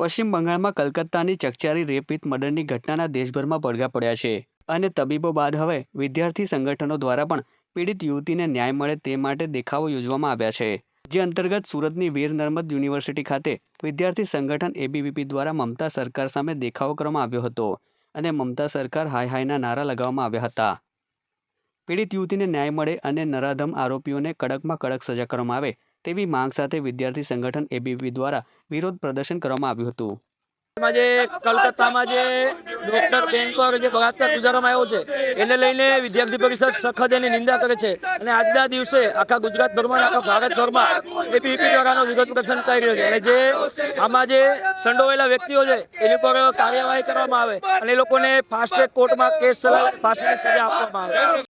પશ્ચિમ બંગાળમાં કલકત્તાની ચકચારી rape with મર્ડરની ઘટનાના દેશભરમાં પડઘા પડ્યા છે અને તબીબો બાદ હવે વિદ્યાર્થી સંગઠનો દ્વારા પણ પીડિત યુવતીને ન્યાય મળે તે માટે દેખાવો યોજવામાં આવ્યા છે. જે અંતર્ગત સુરતની વીર નર્મદ યુનિવર્સિટી ખાતે વિદ્યાર્થી સંગઠન એબીવીપી દ્વારા મમતા સરકાર સામે દેખાવો કરવામાં આવ્યો હતો અને મમતા સરકાર હાય હાયના નારા લગાવવામાં આવ્યા હતા. પીડિત યુવતીને ન્યાય મળે અને નરાધમ આરોપીઓને કડકમાં કડક સજા કરવામાં આવે તેવી માંગ સાથે વિદ્યાર્થી સંગઠન એબીવી દ્વારા વિરોધ પ્રદર્શન કરવામાં આવ્યું હતું. આજના દિવસે આખા ગુજરાતભરમાં આખા ભારતભરમાં એબીવીપી દ્વારાનો વિરોધ પ્રદર્શન કરી છે. અને જે આમાં જે સંડોવાયેલા વ્યક્તિઓ એની પર કાર્યવાહી કરવામાં આવે અને એ લોકોને ફાસ્ટ ટ્રેક કોર્ટમાં કેસ ફાંસીની સજા આપવામાં આવે.